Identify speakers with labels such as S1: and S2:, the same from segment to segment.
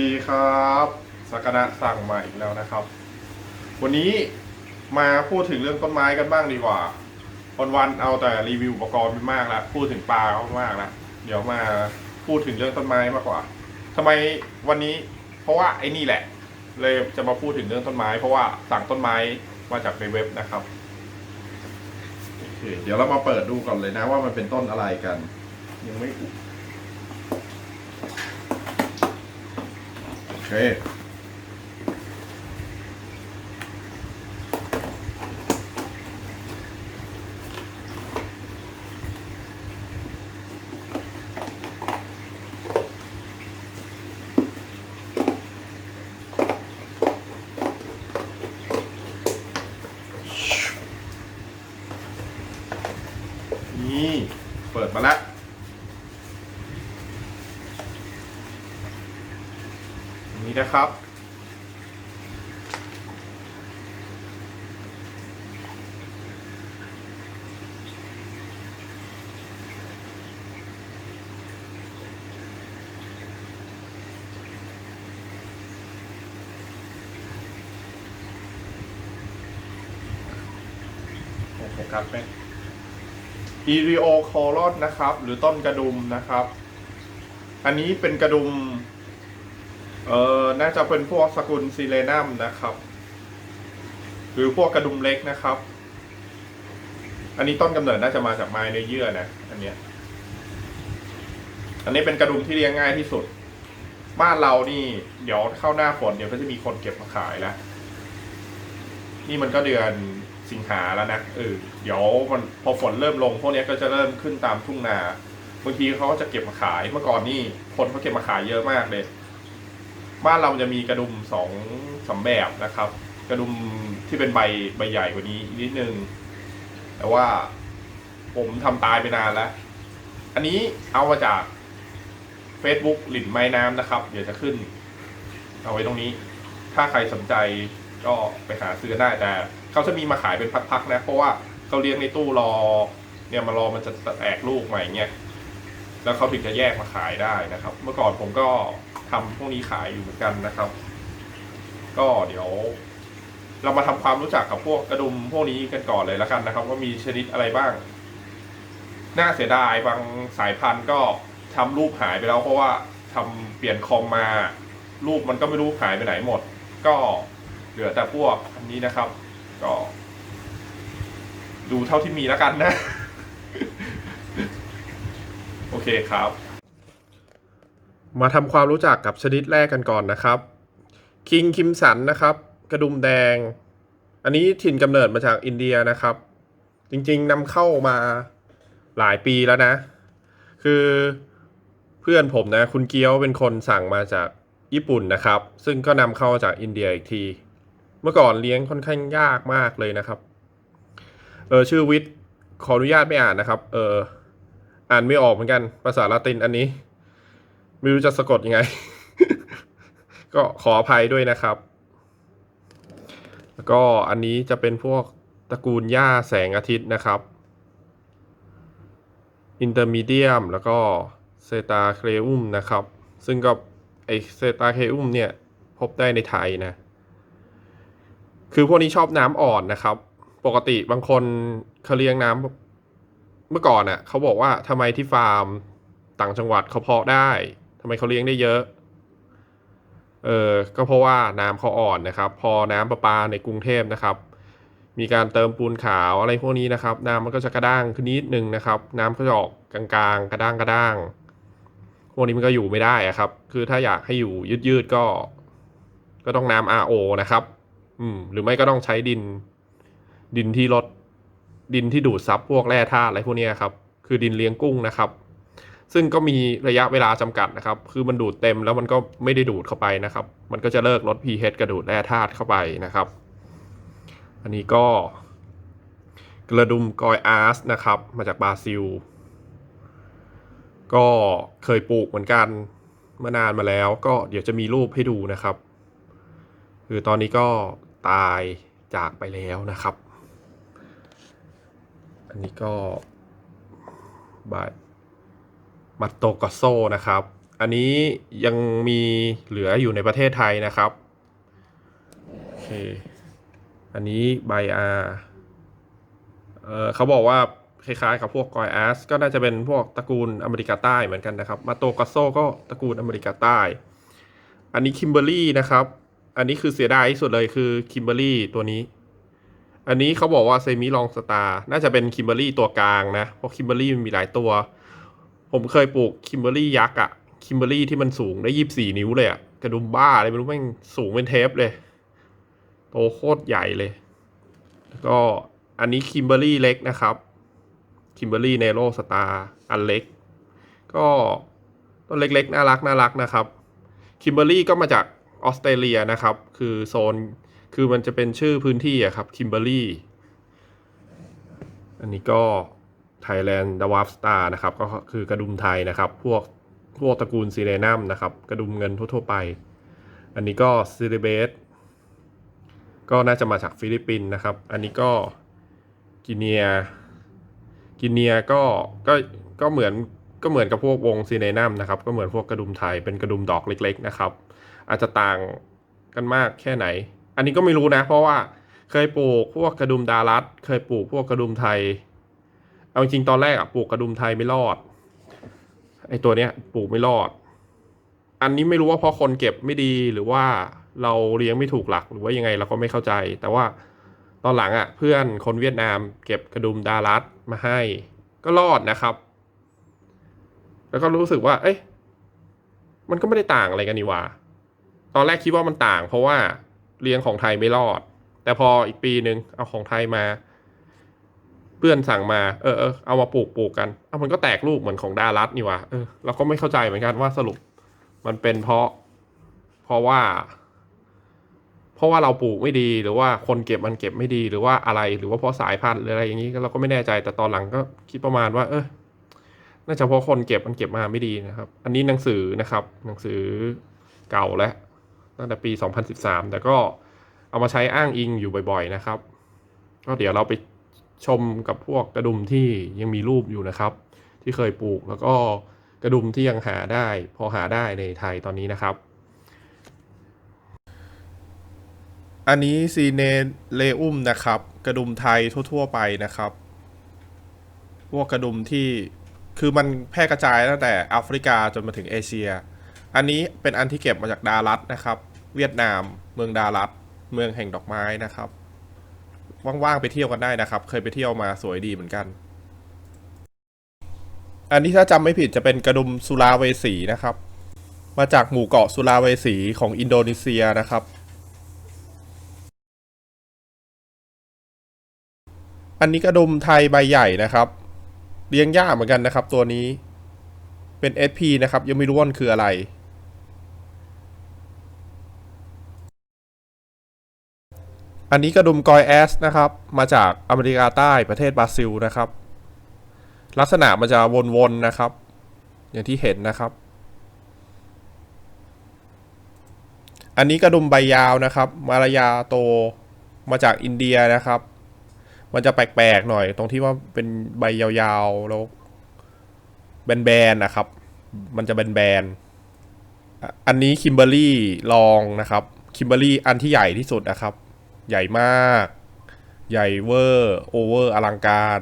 S1: ดีครับสักนะสั่งมาอีกแล้วนะครับ วันนี้มาพูดถึงเรื่องต้นไม้กันบ้างดีกว่าวันวันเอาแต่รีวิวอุปกรณ์ไปมากแล้วพูดถึงปลาก็มากแล้วเดี๋ยวมาพูดถึงเรื่องต้นไม้มากกว่าทำไมวันนี้ เพราะว่าไอ้นี่แหละ เลยจะมาพูดถึงเรื่องต้นไม้ เพราะว่าสั่งต้นไม้มาจากในเว็บนะครับเดี๋ยวเรามาเปิดดูก่อนเลยนะว่ามันเป็นต้นอะไรกัน ยังไม่ อุโอเค นี่เปิดมาแล้วอั นี้นะครับ โอเคครับเป็นอีริโอคอรอนนะครับ หรือต้นกระดุมนะครับ อันนี้เป็นกระดุม เออน่าจะเป็นพวกสกุลซีเลนัมนะครับ หรือพวกกระดุมเล็กนะครับ อันนี้ต้นกำเนิดน่าจะมาจากไม้เนื้อเยื่อนะอันเนี้ยอันนี้เป็นกระดุมที่เลี้ยงง่ายที่สุด บ้านเรานี่ เดี๋ยวเข้าหน้าฝนเดี๋ยวก็จะมีคนเก็บมาขายแล้วนี่มันก็เดือนสิงหาแล้วนะเออเดี๋ยวมันพอฝนเริ่มลง พวกเนี้ยก็จะเริ่มขึ้นตามทุ่งนาบางทีเขาก็จะเก็บมาขายเมื่อก่อนนี่คนเขาเก็บมาขายเยอะมากเลย บ้านเราจะมีกระดุมสองสาแบบนะครับ กระดุมที่เป็นใบใบใหญ่กว่านี้นิดนึง แต่ว่าผมทำตายไปนานแล้ว อันนี้เอามาจาก Facebook หลินไม้น้ำนะครับ เดี๋ยวจะขึ้น เอาไว้ตรงนี้ ถ้าใครสนใจก็ไปหาซื้อได้แต่เขาจะมีมาขายเป็นพักๆนะ เพราะว่าเขาเลี้ยงในตู้รอ เนี่ยมารอมันจะแตกลูกใหม่เงี้ย แล้วเขาถึงจะแยกมาขายได้นะครับ เมื่อก่อนผมก็ทำพวกนี้ขายอยู่เหมือนกันนะครับ ก็เดี๋ยว เรามาทำความรู้จักกับพวกกระดุมพวกนี้กันก่อนเลยแล้วกันนะครับ ว่ามีชนิดอะไรบ้าง น่าเสียดายบางสายพันธุ์ก็ทำรูปหายไปแล้วเพราะว่าทำเปลี่ยนคอมมา รูปมันก็ไม่รู้หายไปไหนหมด ก็เหลือแต่พวกอันนี้นะครับ ก็ ดูเท่าที่มีแล้วกันนะ โอเคครับ มาทำความรู้จักกับชนิดแรกกันก่อนนะครับคิงคิมสันนะครับ กระดุมแดง อันนี้ถิ่นกำเนิดมาจากอินเดียนะครับ จริงๆนำเข้ามาหลายปีแล้วนะ คือเพื่อนผมนะ คุณเกียวเป็นคนสั่งมาจากญี่ปุ่นนะครับ ซึ่งก็นำเข้าจากอินเดียอีกที เมื่อก่อนเลี้ยงค่อนข้างยากมากเลยนะครับ เออชื่อวิทย์ขออนุญาตไม่อ่านนะครับ เออ อ่านไม่ออกเหมือนกัน ภาษาละตินอันนี้ ไม่รู้จะสะกดยังไง ก็ขออภัยด้วยนะครับ แล้วก็อันนี้จะเป็นพวกตระกูลหญ้าแสงอาทิตย์นะครับอินเตอร์มีเดียมแล้วก็เซตาเคลอุมนะครับ ซึ่งก็ไอเซตาเคลอุมเนี่ยพบได้ในไทยนะ คือพวกนี้ชอบน้ำอ่อนนะครับ ปกติบางคนเขาเลี้ยงน้ำ เมื่อก่อนน่ะเขาบอกว่าทำไมที่ฟาร์มต่างจังหวัดเขาเพาะได้ทำไมเขาเลี้ยงได้เยอะเออก็เพราะว่าน้ำเขาอ่อนนะครับ พอน้ำประปาในกรุงเทพนะครับ มีการเติมปูนขาวอะไรพวกนี้นะครับ น้ำมันก็จะกระด้างขึ้นนิดนึงนะครับ น้ำก็จะออกกลางๆ กระด้างกระด้างพวกนี้มันก็อยู่ไม่ได้อะครับ คือถ้าอยากให้อยู่ยืดๆก็ ก็ต้องน้ำ RO นะครับ อืมหรือไม่ก็ต้องใช้ดิน ดินที่ลด ดินที่ดูดซับพวกแร่ธาตุอะไรพวกนี้ครับ คือดินเลี้ยงกุ้งนะครับ ซึ่งก็มีระยะเวลาจำกัดนะครับ คือมันดูดเต็มแล้วมันก็ไม่ได้ดูดเข้าไปนะครับ มันก็จะเลิกลด pH กระดูดแร่ธาตุเข้าไปนะครับ อันนี้ก็ กระดุมกอยอาร์สนะครับ มาจากบราซิล ก็เคยปลูกเหมือนกันเมื่อนานมาแล้ว ก็เดี๋ยวจะมีรูปให้ดูนะครับ คือตอนนี้ก็ตายจากไปแล้วนะครับ นนี้ก็บายมัตโตกโซนะครับ อันนี้ยังมีเหลืออยู่ในประเทศไทยนะครับ โอเค อันนี้ใบอาเออเขาบอกว่าคล้ายๆกับพวกกอยแอสก็น่าจะเป็นพวกตระกูลอเมริกาใต้เหมือนกันนะครับ มาโตกัสโซก็ตระกูลอเมริกาใต้ อันนี้คิมเบอรี่นะครับ อันนี้คือเสียดายที่สุดเลยคือคิมเบอรี่ตัวนี้ อันนี้เขาบอกว่าเซมิลองสตาร์น่าจะเป็นคิมเบอรี่ตัวกลางนะ เพราะคิมเบอรี่มันมีหลายตัว ผมเคยปลูกคิมเบอรี่ยักษ์อะคิมเบอรี่ที่มันสูงได้ยี่สี่นิ้วเลยอะกระดุมบ้าอะไรไม่รู้แม่งสูงเป็นเทปเลยโตโคตรใหญ่เลย แล้วก็อันนี้คิมเบอรี่เล็กนะครับคิมเบอรี่เนโรสตาร์อันเล็ก ก็ต้นเล็กๆ น่ารักน่ารักนะครับคิมเบอรี่ก็มาจากออสเตรเลียนะครับ คือโซน คือมันจะเป็นชื่อพื้นที่อะครับคิมเบอรี่อันนี้ก็ Thailand d w a r f Star นะครับ ก็คือกระดุมไทยนะครับ พวกพวกตระกูลซีเรนัมนะครับ กระดุมเงินทั่วๆไป อันนี้ก็ซิลิเบสก็น่าจะมาจากฟิลิปปินส์นะครับ อันนี้ก็กิเนีย กิเนียก็ก็ก็เหมือนก็เหมือนกับพวกวงซีเรนัมนะครับ ก็เหมือนพวกกระดุมไทยเป็นกระดุมดอกเล็ก ๆ นะครับ อาจจะต่างกันมากแค่ไหน อันนี้ก็ไม่รู้นะ เพราะว่าเคยปลูกพวกกระดุมดารัสเคยปลูกพวกกระดุมไทย เอาจริงตอนแรกอะปลูกกระดุมไทยไม่รอดไอตัวเนี้ยปลูกไม่รอด อันนี้ไม่รู้ว่าเพราะคนเก็บไม่ดีหรือว่าเราเลี้ยงไม่ถูกหลักหรือว่ายังไงเราก็ไม่เข้าใจ แต่ว่าตอนหลังอะเพื่อนคนเวียดนามเก็บกระดุมดารัสมาให้ ก็รอดนะครับ แล้วก็รู้สึกว่า เอ้ยมันก็ไม่ได้ต่างอะไรกันนี่ว่า ตอนแรกคิดว่ามันต่าง เพราะว่า เลี้ยงของไทยไม่รอด แต่พออีกปีหนึ่งเอาของไทยมา เพื่อนสั่งมาเออเออเอามาปลูกปลูกกันเอามันก็แตกลูกเหมือนของดารัสนี่ว่าเออเราก็ไม่เข้าใจเหมือนกันว่าสรุป มันเป็นเพราะ เพราะว่า เพราะว่าเราปลูกไม่ดีหรือว่าคนเก็บมันเก็บไม่ดีหรือว่าอะไรหรือว่าเพราะสายพันธุ์หรืออะไรอย่างนี้เราก็ไม่แน่ใจแต่ตอนหลังก็คิดประมาณว่า เออน่าจะเพราะคนเก็บมันเก็บมาไม่ดีนะครับ อันนี้หนังสือนะครับ หนังสือเก่าแล้ว ตั้งแต่ปี 2013 แต่ก็เอามาใช้อ้างอิงอยู่บ่อยๆนะครับ ก็เดี๋ยวเราไปชมกับพวกกระดุมที่ยังมีรูปอยู่นะครับ ที่เคยปลูกแล้วก็กระดุมที่ยังหาได้ พอหาได้ในไทยตอนนี้นะครับ อันนี้ซีเนเลอุมนะครับ กระดุมไทยทั่ว ๆ ไปนะครับ พวกกระดุมที่คือมันแพร่กระจายตั้งแต่แอฟริกาจนมาถึงเอเชีย อันนี้เป็นอันที่เก็บมาจากดารัสนะครับ เวียดนาม เมืองดารัสเมืองแห่งดอกไม้นะครับว่างๆไปเที่ยวกันได้นะครับ เคยไปเที่ยวมาสวยดีเหมือนกัน อันนี้ถ้าจำไม่ผิดจะเป็นกระดุมสุลาเวสีนะครับ มาจากหมู่เกาะสุลาเวสีของอินโดนีเซียนะครับ อันนี้กระดุมไทยใบใหญ่นะครับเลี้ยงยากเหมือนกันนะครับ ตัวนี้เป็น SP นะครับ ยังไม่รู้ว่ามันคืออะไร อันนี้กระดุมกอยแอสนะครับ มาจากอเมริกาใต้ประเทศบราซิลนะครับ ลักษณะมันจะวนๆนะครับ อย่างที่เห็นนะครับ อันนี้กระดุมใบยาวนะครับ มารายาโตมาจากอินเดียนะครับ มันจะแปลกๆหน่อย ตรงที่ว่าเป็นใบยาวๆแล้วแบนๆนะครับ มันจะแบนๆอันนี้คิมเบอรี่ลองนะครับคิมเบอรี่อันที่ใหญ่ที่สุดนะครับ ใหญ่มาก ใหญ่เวอร์ โอเวอร์ อลังการ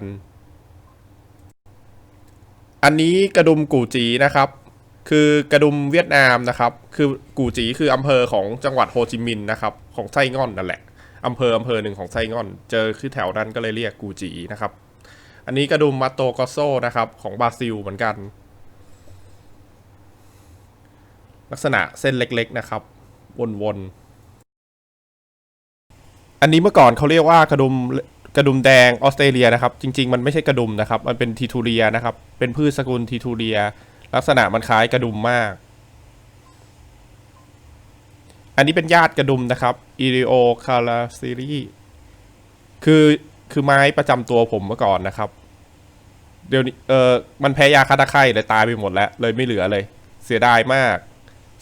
S1: อันนี้กระดุมกูจีนะครับ คือกระดุมเวียดนามนะครับ คือกูจีคืออำเภอของจังหวัดโฮจิมินห์นะครับ ของไส้ง่อนนั่นแหละอำเภออำเภอหนึ่งของไส้ง่อน เจอคือแถวนั้นก็เลยเรียกกูจีนะครับ อันนี้กระดุมมาโตกอโซนะครับ ของบราซิลเหมือนกัน ลักษณะเส้นเล็กๆนะครับ วนๆ อันนี้เมื่อก่อนเขาเรียกว่ากระดุมกระดุมแดงออสเตรเลียนะครับ จริง ๆ มันไม่ใช่กระดุมนะครับ มันเป็นทีทูเรียนะครับ เป็นพืชสกุลทีทูเรีย ลักษณะมันคล้ายกระดุมมาก อันนี้เป็นญาติกระดุมนะครับอิริโอคาราซิรีคือคือไม้ประจำตัวผมเมื่อก่อนนะครับ เดี๋ยวนี้เออมันแพ้ยาคาตาไข้เลยตายไปหมดแล้ว เลยไม่เหลือเลย เสียดายมาก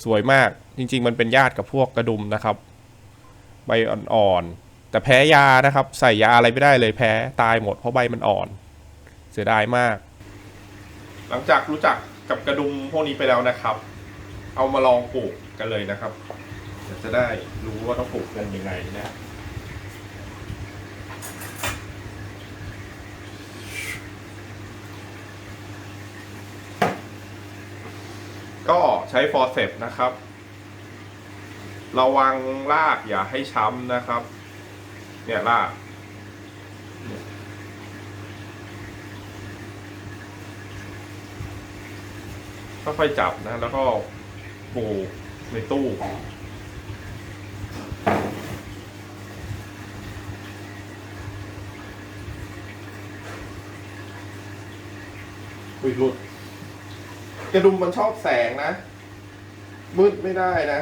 S1: สวยมาก จริง ๆ มันเป็นญาติกับพวกกระดุมนะครับ ใบอ่อนๆ แต่แพ้ยานะครับ ใส่ยาอะไรไม่ได้เลยแพ้ตายหมดเพราะใบมันอ่อน เสียดายมาก หลังจากรู้จักกับกระดุมพวกนี้ไปแล้วนะครับ เอามาลองปลูกกันเลยนะครับจะได้รู้ว่าต้องปลูกกันยังไงนะก็ใช้ฟอร์เซปนะครับ ระวังรากอย่าให้ช้ำนะครับ เนี่ยรากเนี่ยค่อยๆจับนะ แล้วก็ปลูกในตู้อุยหลุดกระดุมมันชอบแสงนะ มืดไม่ได้นะ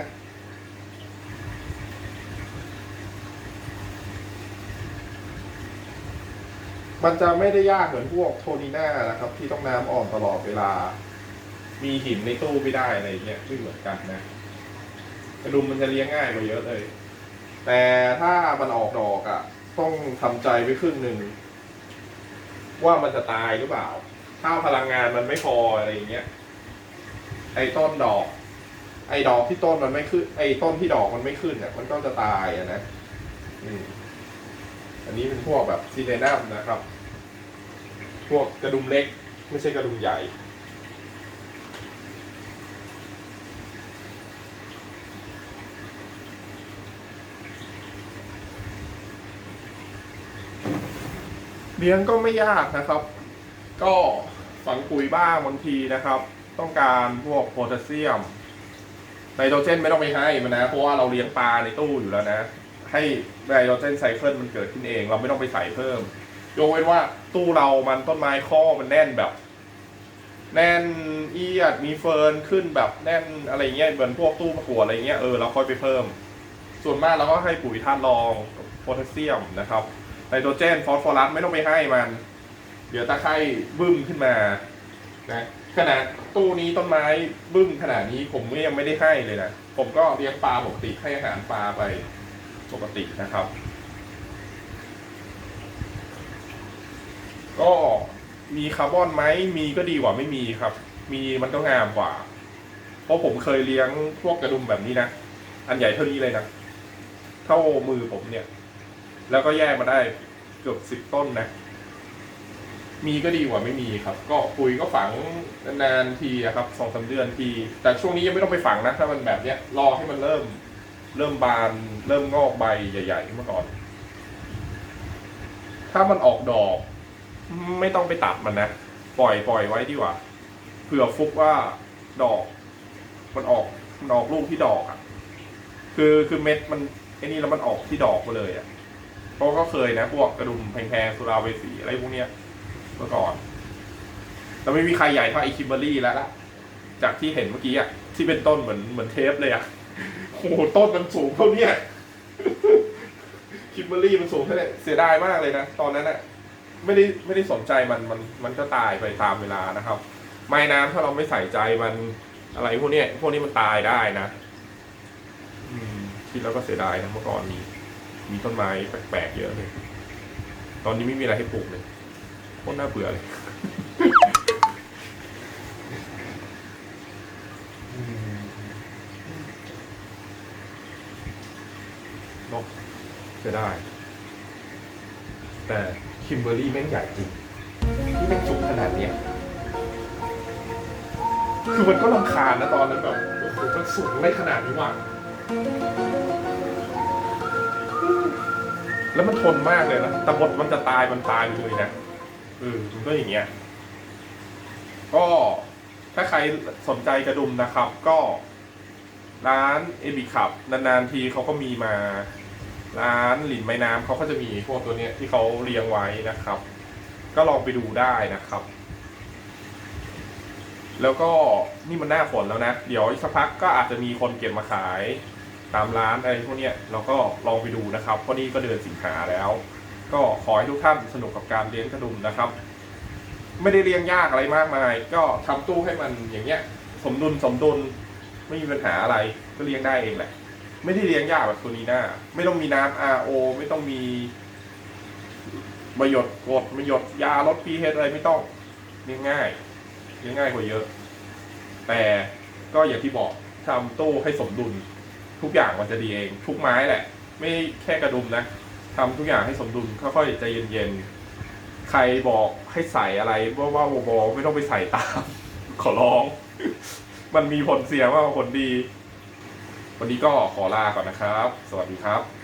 S1: มันจะไม่ได้ยากเหมือนพวกโทนีน่านะครับ ที่ต้องน้ำอ่อนตลอดเวลา มีหินในตู้ไม่ได้อะไรเงี้ยไม่เหมือนกันนะกระดุมมันจะเลี้ยงง่ายกว่าเยอะเลย แต่ถ้ามันออกดอกอะ่ะ ต้องทำใจไว้ครึ่งหนึ่งว่ามันจะตายหรือเปล่า ถ้าพลังงานมันไม่พออะไรเงี้ย ไอ้ต้นดอก ไอ้ดอกที่ต้นมันไม่ขึ้น ไอ้ต้นที่ดอกมันไม่ขึ้นเนี่ยมันก็จะตายอะนะ อืม อันนี้เป็นพวกแบบซีเนนัมนะครับ พวกกระดุมเล็กไม่ใช่กระดุมใหญ่ เลี้ยงก็ไม่ยากนะครับ ก็ฝังปุ๋ยบ้างบางทีนะครับ ต้องการพวกโพแทสเซียมไนโตรเจนไม่ต้องไปให้มันนะ เพราะว่าเราเลี้ยงปลาในตู้อยู่แล้วนะ ให้ไนโตรเจนไซเคิลมันเกิดขึ้นเอง เราไม่ต้องไปใส่เพิ่ม ยกเว้นว่าตู้เรามันต้นไม้ข้อมันแน่นแบบ แน่นเอียดมีเฟิร์นขึ้นแบบแน่นอะไรเงี้ยเหมือนพวกตู้ประกวดอะไรเงี้ยเออเราค่อยไปเพิ่ม ส่วนมากเราก็ให้ปุ๋ยธาตุรองโพแทสเซียมนะครับไนโตรเจนฟอสฟอรัสไม่ต้องไปให้มัน เดี๋ยวตะไคร่บึ้มขึ้นมานะขนาดตู้นี้ต้นไม้บึ้มขนาดนี้ผมก็ยังไม่ได้ให้เลยนะ ผมก็เลี้ยงปลาปกติให้อาหารปลาไป ปกตินะครับ ก็มีคาร์บอนไหมมีก็ดีกว่าไม่มีครับ มีมันก็งามกว่า เพราะผมเคยเลี้ยงพวกกระดุมแบบนี้นะ อันใหญ่เท่านี้เลยนะ เท่ามือผมเนี่ย แล้วก็แยกมาได้เกือบสิบต้นนะ มีก็ดีกว่าไม่มีครับ ก็ปุ๋ยก็ฝังนานๆทีครับสองสาเดือนที แต่ช่วงนี้ยังไม่ต้องไปฝังนะ ถ้ามันแบบเนี้ยรอให้มันเริ่ม เริ่มบาน เริ่มงอกใบใหญ่ๆขึ้นมาก่อน ถ้ามันออกดอก ไม่ต้องไปตัดมันนะ ปล่อยปล่อยไว้ดีกว่าเผื่อฟุกว่าดอก มันออกมันออกลูกที่ดอกอะ่ะ คือคือเม็ดมันไอ้นี่แล้วมันออกที่ดอกมาเลยอะ่ะเพราะก็เคยนะพวกกระดุมแพงๆสุราเวสีอะไรพวกเนี้ยเมื่อก่อนแต่ไม่มีใครใหญ่เท่าไอคิมเบอรี่แล้วละจากที่เห็นเมื่อกี้อะที่เป็นต้นเหมือนเหมือนเทปเลยอะ โอ้โหต้นมันสูงเท่าเนี้ยคิมเบอรี่มันสูงเท่าเนี้ยเสียดายมากเลยนะ ตอนนั้นอะไม่ได้ไม่ได้สนใจมันมันมันก็ตายไปตามเวลานะครับ ไม้น้ำถ้าเราไม่ใส่ใจมันอะไรพวกเนี้ยพวกนี้มันตายได้นะอืมคิดแล้วก็เสียดายนะเมื่อก่อนมีมีต้นไม้แปลกๆเยอะเลย ตอนนี้ไม่มีอะไรให้ปลูกเลยโคตรน่าเบื่อเลย เนก เสียได้ แต่คิมเบอร์รี่แม่งใหญ่จริงที่แม่งสูงขนาดเนี้ยคือมันก็ลำคาญนะตอนนั้นแบบโอ้โหมันสูงได้ขนาดนี้ว่ะแล้วมันทนมากเลยนะแต่หมดมันจะตายมันตายไปเลยนะเออมันก็อย่างเงี้ย ก็ถ้าใครสนใจกระดุมนะครับ ก็ร้านเอบิคับนานๆทีเขาก็มีมา ร้านหลินไม้น้ำเขาก็จะมีพวกตัวเนี้ยที่เขาเรียงไว้นะครับ ก็ลองไปดูได้นะครับ แล้วก็นี่มันหน้าฝนแล้วนะ เดี๋ยวอีกสักพักก็อาจจะมีคนเก็บมาขายตามร้านอะไรพวกเนี้ยเราก็ลองไปดูนะครับเพราะนี่ก็เดือนสิงหาแล้ว ก็ขอให้ทุกท่านสนุกกับการเลี้ยงกระดุมนะครับ ไม่ได้เลี้ยงยากอะไรมากมาย ก็ทำตู้ให้มันอย่างเงี้ย สมดุลสมดุลไม่มีปัญหาอะไรก็เลี้ยงได้เองแหละ ไม่ได้เลี้ยงยากแบบตัวนี้หน้าไม่ต้องมีน้ำ RO ไม่ต้องมีมาหยดกรดมาหยดยาลด pH อะไรไม่ต้องเลี้ยงง่ายเลี้ยงง่ายกว่าเยอะ แต่ก็อย่างที่บอกทำตู้ให้สมดุล ทุกอย่างมันจะดีเอง ทุกไม้แหละ ไม่แค่กระดุมนะทำทุกอย่างให้สมดุลค่อยๆใจเย็นๆใครบอกให้ใส่อะไรว่าว่าๆบอๆไม่ต้องไปใส่ตาม ขอร้อง มันมีผลเสียมากกว่าผลดี วันนี้ก็ขอลาก่อนนะครับ สวัสดีครับ